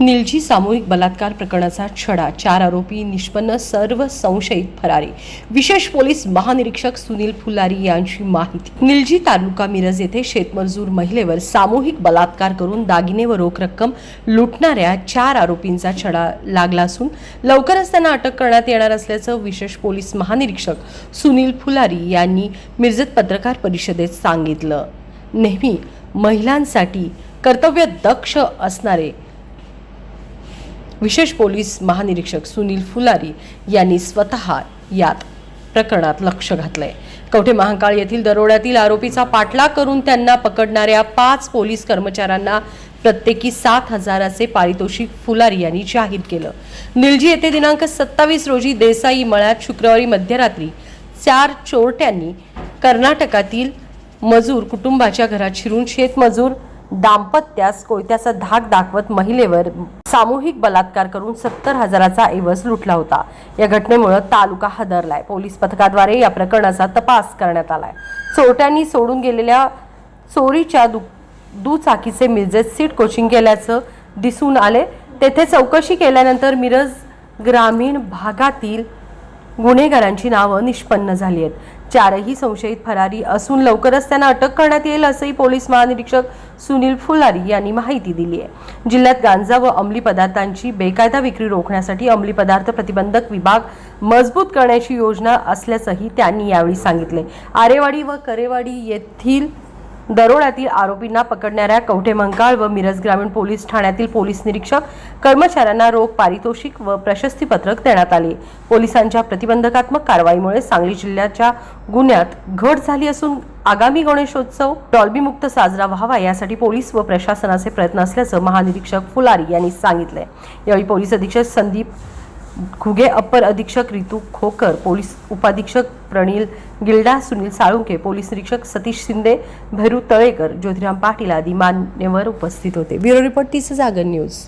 निलजी सामूहिक बलात्कार प्रकरणाचा छडा चार आरोपी निष्पन्न सर्व संशयित फरारी. विशेष पोलीस महानिरीक्षक सुनील फुलारी यांची माहिती. निलजी तालुका मिरज येथे शेतमजूर महिलेवर सामूहिक बलात्कार करून दागिने व रोख रक्कम लुटणाऱ्या चार आरोपींचा छडा लागला असून लवकरच त्यांना अटक करण्यात येणार असल्याचं विशेष पोलीस महानिरीक्षक सुनील फुलारी यांनी मिरजत पत्रकार परिषदेत सांगितलं. नेहमी महिलांसाठी कर्तव्य दक्ष असणारे विशेष पोलीस महानिरीक्षक सुनील फुलारी यांनी स्वतः यात प्रकरणात लक्ष घातलंय. कवठे महाकाळ येथील दरोड्यातील आरोपीचा पाठलाग करून त्यांना पकडणाऱ्या पाच पोलीस कर्मचाऱ्यांना प्रत्येकी सात हजाराचे पारितोषिक फुलारी यांनी जाहीर केलं. निलजी येथे दिनांक सत्तावीस रोजी देसाई मळ्यात शुक्रवारी मध्यरात्री चार चोरट्यांनी कर्नाटकातील मजूर कुटुंबाच्या घरात शिरून शेतमजूर दाम्पत्यास कोयत्याचा धाक दाखवत महिलेवर सामूहिक बलात्कार करून सत्तर हजाराचा ऐवज लुटला होता. या घटनेमुळे तालुका हादरलाय. पोलीस पथकाद्वारे या प्रकरणाचा तपास करण्यात आलाय. चोरट्यांनी सोडून गेलेल्या चोरीच्या दु दुचाकीचे मिरजेत सीट कोचिंग केल्याचं दिसून आले तेथे चौकशी केल्यानंतर मिरज ग्रामीण भागातील गुन्हेगारांची नावं निष्पन्न झाली आहेत. चारही संशयित फरारी असून लवकरच त्यांना अटक करण्यात येईल असंही पोलीस महानिरीक्षक सुनील फुलारी यांनी माहिती दिली आहे. जिल्ह्यात गांजा व अंमली पदार्थांची बेकायदा विक्री रोखण्यासाठी अंमली पदार्थ प्रतिबंधक विभाग मजबूत करण्याची योजना असल्याचंही त्यांनी यावेळी सांगितले. आरेवाडी व करेवाडी येथील दरोड्यातील आरोपींना पकडणाऱ्या कवठे मंकाळ व मिरज ग्रामीण पोलीस ठाण्यातील पोलीस निरीक्षक कर्मचाऱ्यांना रोख पारितोषिक व प्रशस्तीपत्रक देण्यात आले. पोलिसांच्या प्रतिबंधकात्मक कारवाईमुळे सांगली जिल्ह्याच्या गुन्ह्यात घट झाली असून आगामी गणेशोत्सव डॉल्बीमुक्त साजरा व्हावा यासाठी पोलीस व प्रशासनाचे प्रयत्न असल्याचं महानिरीक्षक फुलारी यांनी सांगितलंय. यावेळी पोलीस अधीक्षक संदीप खुगे अप्पर अधीक्षक रितू खोकर पोलीस उपाधीक्षक प्रणील गिल्डा सुनील साळुंके पोलीस निरीक्षक सतीश शिंदे भैरू तळेकर ज्योतिराम पाटील आदी मान्यवर उपस्थित होते. ब्युरो रिपोर्ट तीस जागर न्यूज.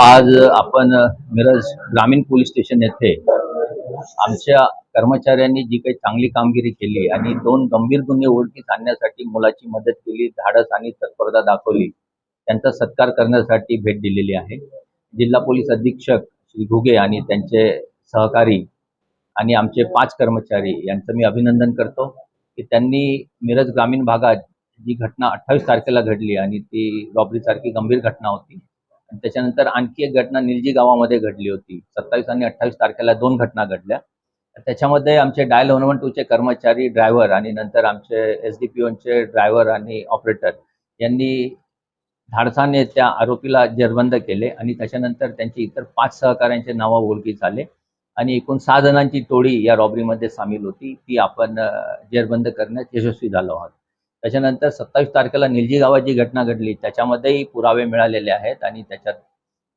आज आपण मिरज ग्रामीण पोलीस स्टेशन येथे आमच्या कर्मचाऱ्यांनी जी काही चांगली कामगिरी केली आणि दोन गंभीर गुन्हे ओळखीस आणण्यासाठी मुलाची मदत केली धाडस आणि तत्परता दाखवली त्यांचा सत्कार करण्यासाठी भेट दिलेली आहे. जिल्हा पोलीस अधीक्षक श्री घुगे आणि त्यांचे सहकारी आणि आमचे पाच कर्मचारी यांचं मी अभिनंदन करतो की त्यांनी मिरज ग्रामीण भागात जी घटना अठ्ठावीस तारखेला घडली आणि ती रॉबरीसारखी गंभीर घटना होती. आणि त्याच्यानंतर आणखी एक घटना निलजी गावामध्ये घडली होती. सत्तावीस आणि अठ्ठावीस तारखेला दोन घटना घडल्या. त्याच्यामध्ये आमचे डायल वन वन टूचे कर्मचारी ड्रायव्हर आणि नंतर आमचे एस डी पी ओनचे ड्रायव्हर आणि ऑपरेटर यांनी धाडसाने त्या आरोपीला जेरबंद केले आणि त्याच्यानंतर त्यांचे इतर पाच सहकाऱ्यांचे नावं ओळखी झाले. आणि एकूण सहा जणांची टोळी या रॉबरीमध्ये सामील होती. ती आपण जेरबंद करण्यात यशस्वी झालो आहोत. त्याच्यानंतर सत्तावीस तारखेला निलजी गावात जी घटना घडली. त्याच्यामध्येही पुरावे मिळालेले आहेत आणि त्याच्यात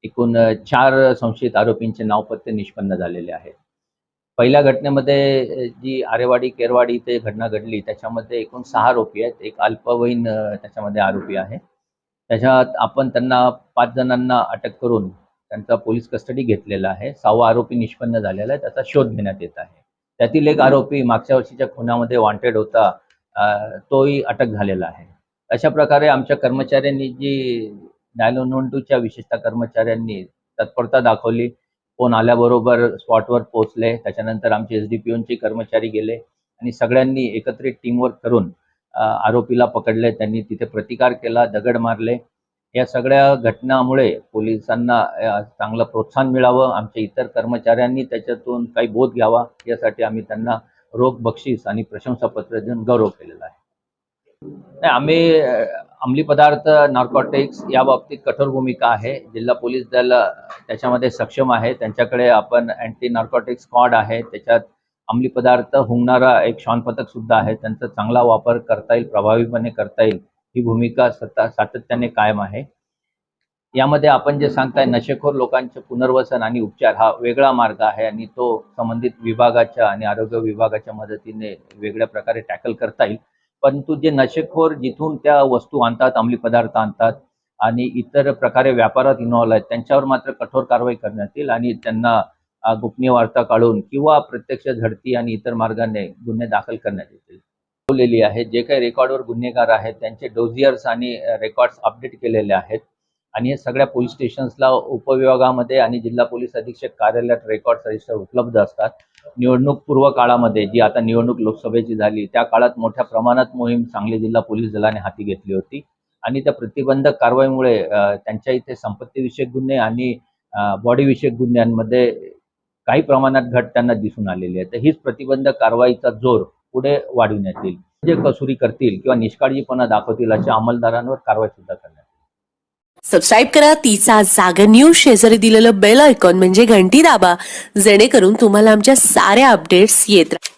एकूण चार संशयित आरोपींचे नावपत्ते निष्पन्न झालेले आहेत. पहिल्या घटनेमध्ये जी आरेवाडी केरवाडी इथे घटना घडली त्याच्यामध्ये एकूण सहा आरोपी आहेत. एक अल्पवयीन त्याच्यामध्ये आरोपी आहे. त्याच्यात आपण त्यांना पाच जणांना अटक करून त्यांचा पोलीस कस्टडी घेतलेला आहे. सहावा आरोपी निष्पन्न झालेला आहे. त्याचा शोध घेण्यात येत आहे. त्यातील एक आरोपी मागच्या वर्षीच्या खुनामध्ये वॉन्टेड होता. तोही अटक झालेला आहे. अशा प्रकारे आमच्या कर्मचाऱ्यांनी जी टूच्या विशेषतः कर्मचाऱ्यांनी तत्परता दाखवली. फोन आल्याबरोबर स्पॉटवर पोहोचले. त्याच्यानंतर आमचे एस डी पी ओनचे कर्मचारी गेले. आणि सगळ्यांनी एकत्रित टीमवर्क करून आरोपीला पकडले त्यांनी तिथे प्रतिकार केला दगड मारले. या सगळ्या घटनामुळे पोलिसांना चांगलं प्रोत्साहन मिळावं आमच्या इतर कर्मचाऱ्यांनी त्याच्यातून काही बोध घ्यावा यासाठी आम्ही त्यांना रोख बक्षीस आणि प्रशंसापत्र देऊन गौरव केलेला आहे. नाही आम्ही अंमली पदार्थ नार्कॉटिक्स या बाबतीत कठोर भूमिका आहे. जिल्हा पोलीस दल त्याच्यामध्ये सक्षम आहे. त्यांच्याकडे आपण अँटी नार्कॉटिक्स स्क्वॉड आहे. त्याच्यात अंमली पदार्थ हुंगणारा एक श्वान पथक सुद्धा आहे. त्यांचा चांगला वापर करता येईल प्रभावीपणे करता येईल ही भूमिका सता सातत्याने कायम आहे. यामध्ये आपण जे सांगताय नशेखोर लोकांचे पुनर्वसन आणि उपचार हा वेगळा मार्ग आहे आणि तो संबंधित विभागाच्या आणि आरोग्य विभागाच्या मदतीने वेगळ्या प्रकारे टॅकल करता येईल. परंतु जे नशेखोर जिथून त्या वस्तू आणतात अंमली पदार्थ आणतात आणि इतर प्रकारे व्यापारात इन्व्हॉल्व आहेत त्यांच्यावर मात्र कठोर कारवाई करण्यात येईल आणि त्यांना गोपनीय वार्ता काढून किंवा प्रत्यक्ष झडती आणि इतर मार्गाने गुन्हे दाखल करण्यात येतील. ठेवलेली आहे. जे काही रेकॉर्डवर गुन्हेगार आहेत त्यांचे डोजियर्स आणि रेकॉर्ड्स अपडेट केलेले आहेत. आणि हे सगळ्या पोलीस स्टेशन्सला उपविभागामध्ये आणि जिल्हा पोलीस अधीक्षक कार्यालयात रेकॉर्ड रजिस्टर उपलब्ध असतात. निवडणूक पूर्व काळामध्ये जी आता निवडणूक लोकसभेची झाली त्या काळात मोठ्या प्रमाणात मोहीम सांगली जिल्हा पोलीस दलाने हाती घेतली होती. आणि त्या प्रतिबंधक कारवाईमुळे त्यांच्या इथे संपत्तीविषयक गुन्हे आणि बॉडीविषयक गुन्ह्यांमध्ये काही प्रमाणात घट त्यांना दिसून आलेली आहे. तर हीच प्रतिबंध कारवाईचा जोर पुढे वाढविण्यात येईल. जे कसुरी करतील किंवा निष्काळजीपणा दाखवतील अशा अंमलदारांवर कारवाई सुद्धा करण्यात सबस्क्राईब करा. तिचा जागर न्यूज शेजारी दिलेलं बेल आयकॉन म्हणजे घंटी दाबा. जेणेकरून तुम्हाला आमच्या साऱ्या अपडेट्स येत राहतील